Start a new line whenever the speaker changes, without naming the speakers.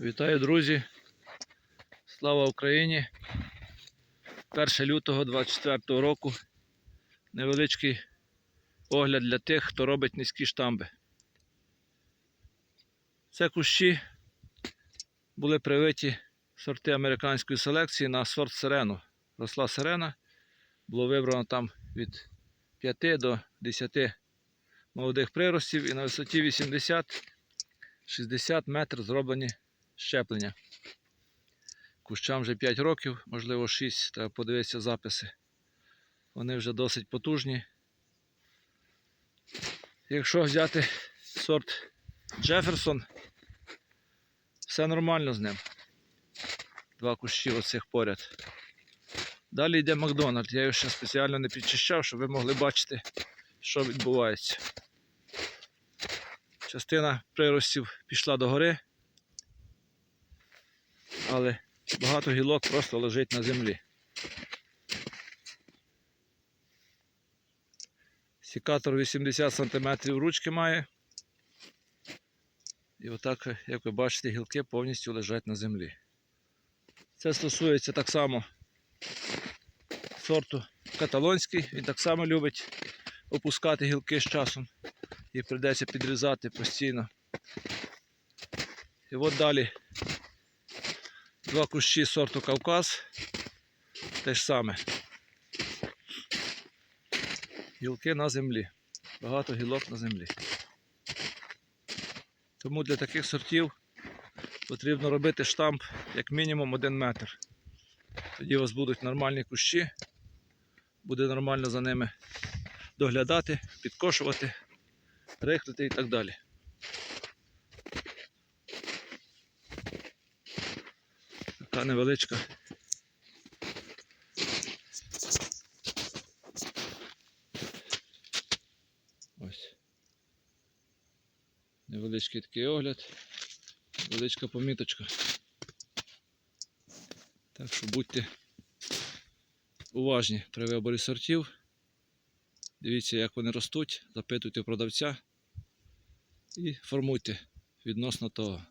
Вітаю, друзі! Слава Україні! 1 лютого 24 року. Невеличкий огляд для тих, хто робить низькі штамби. Це кущі були привиті сорти американської селекції на сорт сирену. Росла сирена, було вибрано там від 5 до 10 молодих приростів і на висоті 80-60 метрів зроблені щеплення. Кущам вже 5 років, можливо 6, треба подивитися записи. Вони вже досить потужні. Якщо взяти сорт Джеферсон, все нормально з ним. Два кущі оцих поряд. Далі йде Макдональд. Я його ще спеціально не підчищав, щоб ви могли бачити, що відбувається. Частина приростів пішла до гори, але багато гілок просто лежить на землі. Сікатор 80 см ручки має. І отак, як ви бачите, гілки повністю лежать на землі. Це стосується так само сорту каталонський. Він так само любить опускати гілки з часом. Їх прийдеться підрізати постійно. І от далі два кущі сорту Кавказ. Те ж саме. Гілки на землі. Багато гілок на землі. Тому для таких сортів потрібно робити штамп як мінімум 1 метр. Тоді у вас будуть нормальні кущі, буде нормально за ними доглядати, підкошувати, рихлити і так далі. Така невеличка. Ось. Невеличкий такий огляд, невеличка поміточка. Так що будьте уважні при виборі сортів. Дивіться, як вони ростуть, запитуйте продавця і формуйте відносно того.